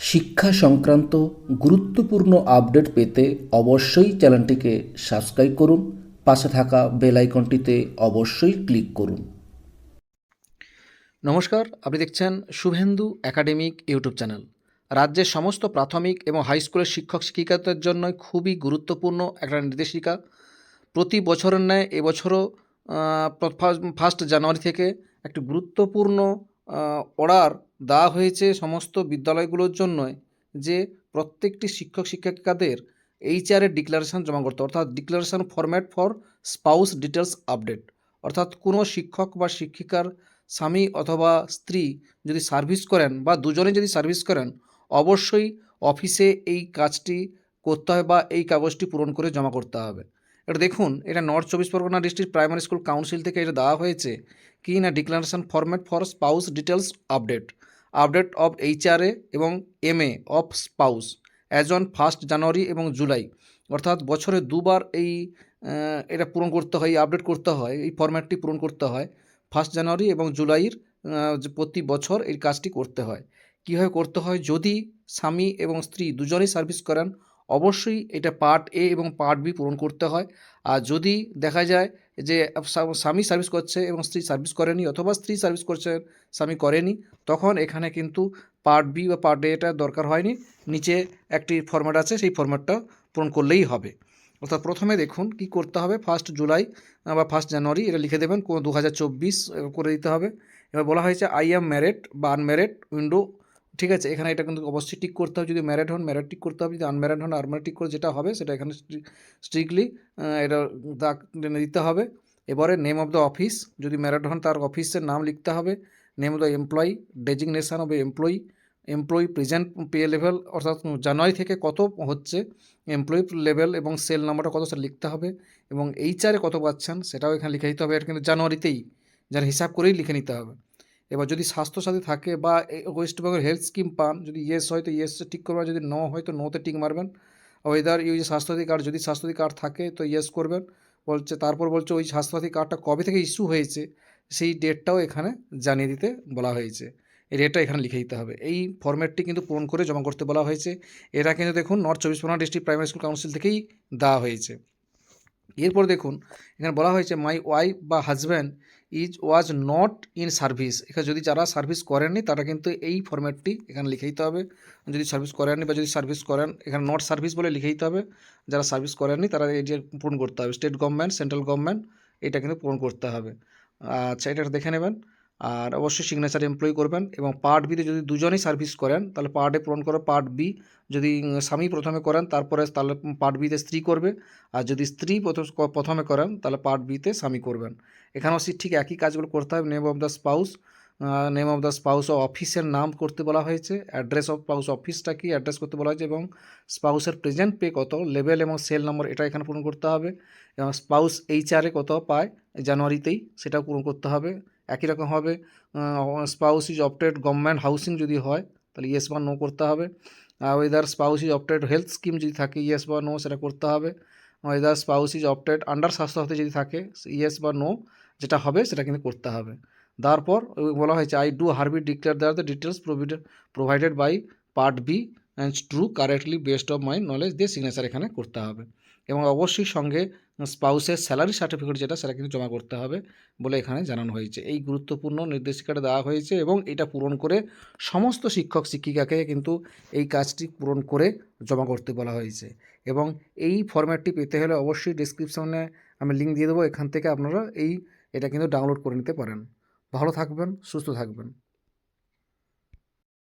শিক্ষা সংক্রান্ত গুরুত্বপূর্ণ আপডেট পেতে অবশ্যই চ্যানেলটিকে সাবস্ক্রাইব করুন, পাশে থাকা বেল আইকনটিতে অবশ্যই ক্লিক করুন। নমস্কার, আপনি দেখছেন শুভেন্দু একাডেমিক ইউটিউব চ্যানেল। রাজ্যের সমস্ত প্রাথমিক এবং হাই স্কুলের শিক্ষক শিক্ষিকাদের জন্য খুবই গুরুত্বপূর্ণ একটা নির্দেশিকা। প্রতি বছরের ন্যায় এবছরও ফার্স্ট জানুয়ারি থেকে একটি গুরুত্বপূর্ণ অর্ডার দেওয়া হয়েছে সমস্ত বিদ্যালয়গুলোর জন্য যে প্রত্যেকটি শিক্ষক শিক্ষিকাদের এইচআরের ডিক্লারেশন জমা করতে অর্থাৎ declaration format for spouse details update অর্থাৎ কোনো শিক্ষক বা শিক্ষিকার স্বামী অথবা স্ত্রী যদি সার্ভিস করেন বা দুজনে যদি সার্ভিস করেন, অবশ্যই অফিসে এই কাজটি করতে হবে বা এই কাগজটি পূরণ করে জমা করতে হবে। এটা দেখুন, এটা নর্থ চব্বিশ Pargana district primary school council থেকে এটা দেওয়া হয়েছে কি না declaration format for spouse details update update of HRA এবং MA of spouse as on first January এবং জুলাই। অর্থাৎ বছরে দুবার এই এটা পূরণ করতে হয় আপডেট করতে হয়, এই ফরম্যাটটি পূরণ করতে হয়। ফার্স্ট জানুয়ারি এবং জুলাইয়ের প্রতি বছর এই কাজটি করতে হয়। কীভাবে করতে হয়? যদি স্বামী এবং স্ত্রী দুজনেই সার্ভিস করেন অবশ্যই এটা পার্ট এ এবং পার্ট বি পূরণ করতে হয়। আর যদি দেখা যায় যে স্বামী সার্ভিস করছে এবং স্ত্রী সার্ভিস করেনি অথবা স্ত্রী সার্ভিস করছে, স্বামী করেনি, তখন এখানে কিন্তু পার্ট বি বা পার্ট এটা দরকার হয়নি। নিচে একটি ফরম্যাট আছে, সেই ফরম্যাটটা পূরণ করলেই হবে। অর্থাৎ প্রথমে দেখুন কি করতে হবে। ফার্স্ট জুলাই বা ফার্স্ট জানুয়ারি এটা লিখে দেবেন। কোনো দু হাজার চব্বিশ করে দিতে হবে। এবার বলা হয়েছে আই এম ম্যারেড বা আনম্যারেড উইন্ডো ঠিক আছে, এখানে এটা কিন্তু অবশ্যই টিক করতে হবে, যদি ম্যারেড হন ম্যারেড টিক করতে হবে, যদি আনম্যারেড হন আনম্যারেড টিক করে যেটা হবে, সেটা এখানে স্ট্রিক্টলি এটা দাগ টেনে দিতে হবে। এবারে নেম অফ দ্য অফিস যদি ম্যারেড হন, তার অফিসের নাম লিখতে হবে name of the employee designation of employee employee present pay level অর্থাৎ জানুয়ারি থেকে কত হচ্ছে এমপ্লয়ি লেভেল এবং সেল নাম্বারটা কত, সেটা লিখতে হবে, এবং এইচআরে কত পাচ্ছেন, সেটাও এখানে লিখে দিতে হবে, এটা কিন্তু জানুয়ারিতেই, যার হিসাব করেই লিখে নিতে হবে। এবার যদি স্বাস্থ্যসাথী থাকে বা ওয়েস্ট বেঙ্গল হেলথ স্কিম পান, যদি ইয়েস হয় তো ইয়েস টিক করবেন, যদি নো হয় তো নোতে টিক মারবেন। ওয়েদার ইউজ স্বাস্থ্যসাথী কার্ড যদি স্বাস্থ্যসাথী কার্ড থাকে তো ইয়েস করবেন। বলছে, তারপর বলছে ওই স্বাস্থ্যসাথী কার্ডটা কবে থেকে ইস্যু হয়েছে, সেই ডেটটাও এখানে জানিয়ে দিতে বলা হয়েছে। এই ডেটটা এখানে লিখে দিতে হবে। এই ফরম্যাটটি কিন্তু পূরণ করে জমা করতে বলা হয়েছে। এরা কিন্তু দেখুন নর্থ চব্বিশ Pargana district primary school council থেকেই দেওয়া হয়েছে। এরপর দেখুন, এখানে বলা হয়েছে মাই ওয়াইফ বা husband is was not in service এখানে যদি যারা সার্ভিস করেননি, তারা কিন্তু এই ফর্ম্যাটটি এখানে লিখে দিতে হবে। যদি সার্ভিস করেননি বা যদি সার্ভিস করেন, এখানে নট সার্ভিস বলে লিখে দিতে হবে। যারা সার্ভিস করেননি, তারা এই যে পূরণ করতে হবে। স্টেট গভর্নমেন্ট সেন্ট্রাল গভর্নমেন্ট এটা কিন্তু পূরণ করতে হবে। আচ্ছা এটা দেখে নেবেন। আর অবশ্যই সিগনেচার এমপ্লয় করবেন এবং পার্ট বিতে যদি দুজনেই সার্ভিস করেন, তাহলে পার্ট এ পূরণ করো পার্ট বি যদি স্বামী প্রথমে করেন, তারপরে তাহলে পার্ট বিতে স্ত্রী করবে। আর যদি স্ত্রী প্রথম- করেন, তাহলে পার্ট বিতে স্বামী করবেন। এখানেও সে ঠিক একই কাজগুলো করতে হবে। Name of the spouse name of the spouse অফিসের নাম করতে বলা হয়েছে। অ্যাড্রেস অফ স্পাউস অফিসটা কি? অ্যাড্রেস করতে বলা হয়েছে এবং স্পাউসের প্রেজেন্ট পে কত? লেভেল এবং সেল নম্বর এটা এখানে পূরণ করতে হবে। এবং স্পাউস এইচআরে কত পায়? জানুয়ারিতেই সেটাও পূরণ করতে হবে। একই রকম হবে। Spouse is opted government housing যদি হয়, তাহলে ইয়েস বা নো করতে হবে। Whether spouse is opted health scheme যদি থাকে ইয়েস বা নো সেটা করতে হবে। Whether spouse is opted under Swasthya Swasthyasathi যদি থাকে ইয়েস বা নো যেটা হবে, সেটা কিন্তু করতে হবে। তারপর বলা হয়েছে I do hereby declare there the details provided by part B and true correctly best of my knowledge দিয়ে সিগনেচার এখানে করতে হবে। এবং অবশ্যই সঙ্গে স্পাউসের স্যালারি সার্টিফিকেট যেটা, সেটা কিন্তু জমা করতে হবে বলে এখানে জানানো হয়েছে। এই গুরুত্বপূর্ণ নির্দেশিকাটা দেওয়া হয়েছে এবং এটা পূরণ করে সমস্ত শিক্ষক শিক্ষিকাকে কিন্তু এই কাজটি পূরণ করে জমা করতে বলা হয়েছে। এবং এই ফরম্যাটটি পেতে হলে অবশ্যই ডিসক্রিপশনে আমি লিঙ্ক দিয়ে দেবো, এখান থেকে আপনারা এই এটা কিন্তু ডাউনলোড করে নিতে পারেন। ভালো থাকবেন, সুস্থ থাকবেন।